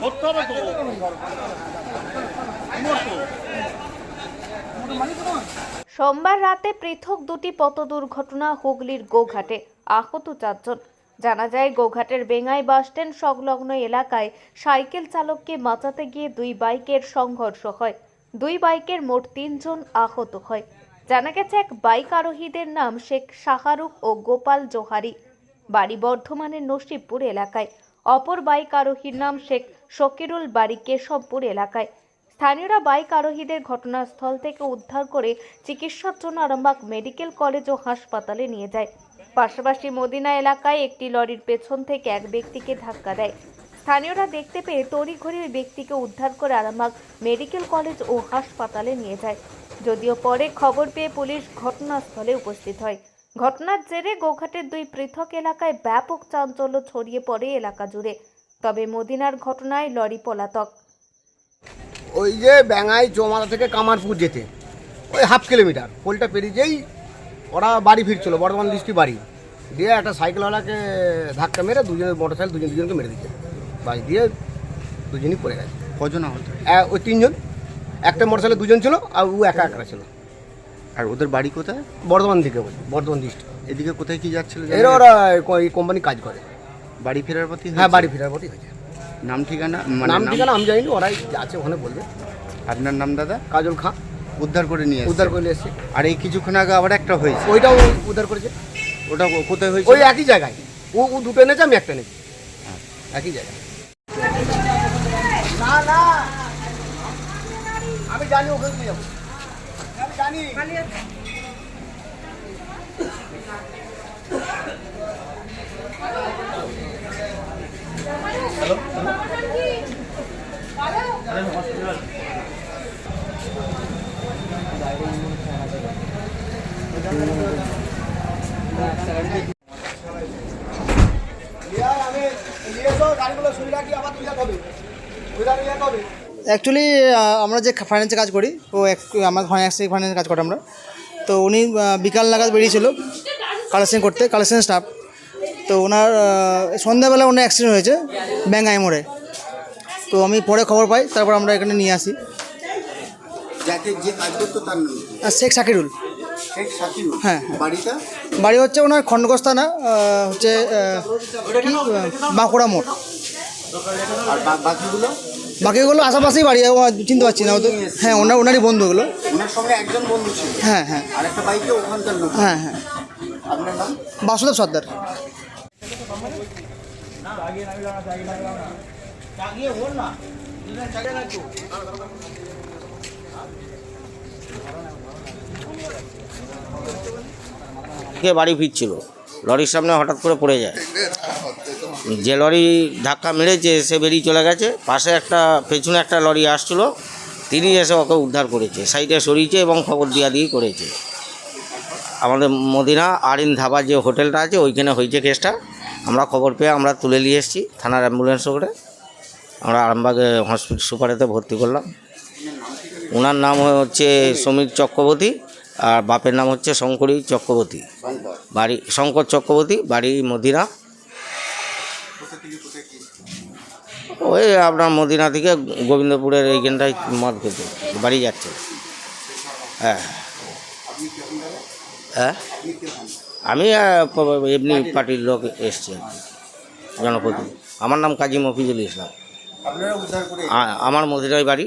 ধরতে হবে তো। সোমবার রাতে পৃথক দুটি পথ দুর্ঘটনা হুগলির গোঘাটে। আহত চারজন। জানা যায়, গোঘাটের বেঙ্গাই বাসস্ট্যান্ড সংলগ্ন এলাকায় সাইকেল চালককে বাঁচাতে গিয়ে দুই বাইকের সংঘর্ষ হয়। দুই বাইকের মোট তিনজন আহত হয়। জানা গেছে, এক বাইক আরোহীদের নাম শেখ শাহরুখ ও গোপাল জোহারি। বাড়ি বর্ধমানের নসিবপুর এলাকায়। অপর বাইক আরোহীর নাম শেখ শকিরুল বাড়ি কেশবপুর এলাকায়। স্থানীয়রা বাইক আরোহীদের ঘটনাস্থল থেকে উদ্ধার করে চিকিৎসার জন্য আরামবাগ মেডিকেল কলেজ ও হাসপাতালে নিয়ে যায়। পাশাপাশি মদিনা এলাকায় একটি লরির পেছন থেকে এক ব্যক্তিকে ধাক্কা দেয়। স্থানীয়রা দেখতে পেয়ে তড়িঘড়ি ওই ব্যক্তিকে উদ্ধার করে আরামবাগ মেডিকেল কলেজ ও হাসপাতালে নিয়ে যায়। যদিও পরে খবর পেয়ে পুলিশ ঘটনাস্থলে উপস্থিত হয়। ঘটনার জেরে গোঘাটের দুই পৃথক এলাকায় ব্যাপক চাঞ্চল্য ছড়িয়ে পড়ে এলাকা জুড়ে। তবে মদিনার ঘটনায় লরি পলাতক। ওই যে ব্যাঙাই চৌমাথা থেকে কামারপুর যেতে। ওই হাফ কিলোমিটার। পোলটা পেরিয়েই ওরা বাড়ি ফিরছিল বর্ধমান ডিস্ট্রিক্ট বাড়ি। দিয়ে একটা সাইকেলওয়ালাকে ধাক্কা মেরে দুজনে মোটর সাইকেল দুজন দুজনকে মেরে দিচ্ছে। বাস দিয়ে দুজনই পড়ে গেছে। কজন আহত এ- ওই তিনজন। একটা মোটর সাইকেলে দুজন ছিল আর ও একা একা ছিল। আর ওদের বাড়ি কোথায়? বর্ধমান দিকে বলি বর্ধমান ডিস্ট্রিক্ট এদিকে কোথায় কি যাচ্ছিল? এরা ওরা এই কোম্পানি কাজ করে। বাড়ি ফেরার পথে হ্যাঁ বাড়ি ফেরার পথই হয়েছে। নাম ঠিকানা? মানে নাম নাম- ঠিকানা আমি জানিনি ওরাই আছে ওখানে বলবে। আপনার নাম দাদা? কাজল খাঁ। উদ্ধার করে নিয়ে উদ্ধার করে এসছে। আর এই কিছুক্ষণ আগে আবার একটা হয়েছে? ওইটাও উদ্ধার করেছে। ওটা কোথায় হয়েছে? ওই একই জায়গায়। ও ও দুটো এনেছে আমি একটা এনেছি। একই জায়গায়। না না। আমি জানি ওখানে দিয়ে যাব। আমি জানি। লিয়ার আমি নিয়ে এসো গাড়িগুলো শুনে রাখি আবার তুলে হবে। ওইটা নিয়ে হবে অ্যাকচুয়ালি আমরা যে ফাইন্যান্সে কাজ করি ও আমার ফাইন্যান্সে ফাইন্যান্সে কাজ করি আমরা। তো উনি বিকাল নাগাদ বেরিয়েছিল কালেকশন করতে কালেকশন স্টাফ তো ওনার সন্ধ্যাবেলা ওনার অ্যাক্সিডেন্ট হয়েছে ব্যাঙ্গাই মোড়ে। তো আমি পরে খবর পাই তারপর আমরা এখানে নিয়ে আসি। শেখ সাকিরুল হ্যাঁ, বাড়ি হচ্ছে ওনার খণ্ডগস্তা না হচ্ছে বাঁকুড়া মোড়। আর বাকিগুলো? বাকিগুলো আশেপাশেই বাড়ি ও চিনতে পারছি না ও তো হ্যাঁ ওনার ওনারই বন্ধুগুলো ওনার সঙ্গে একজন বন্ধু ছিল। হ্যাঁ হ্যাঁ। আর বাইকে ওখানকার লোক। হ্যাঁ হ্যাঁ। আপনার নাম? বাসুদেব সর্দার। কে বাড়ি ফিরছিল? লরির সামনে হঠাৎ করে পড়ে যায়। যে লরি ধাক্কা মেরেছে, সে বেরিয়ে চলে গেছে। পাশে একটা, পেছনে একটা লরি আসছিল। তিনি এসে ওকে উদ্ধার করেছে। সাইডে সরিয়েছে এবং খবর দিয়া দিয়ে করেছে। আমাদের মদিনা আরিন ধাবা যে হোটেলটা আছে, ওইখানে হয়েছে কেসটা। আমরা খবর পেয়ে আমরা তুলে নিয়ে এসেছি থানার অ্যাম্বুলেন্স করে আমরা আরামবাগে হসপিটাল সুপারেতে ভর্তি করলাম। ওনার নাম হচ্ছে সমীর চক্রবর্তী আর বাপের নাম হচ্ছে শঙ্করী চক্রবর্তী। বাড়ি শঙ্কর চক্রবর্তী, বাড়ি মদিনা। ওই আপনার মদিনা থেকে গোবিন্দপুরের এইখানটায় মদ খেতে, বাড়ি যাচ্ছে। হ্যাঁ। হ্যাঁ? আমি এমনি পার্টির লোক এসছি আর কি আমার নাম কাজী মফিজুল ইসলাম। আমার মদিনায় বাড়ি।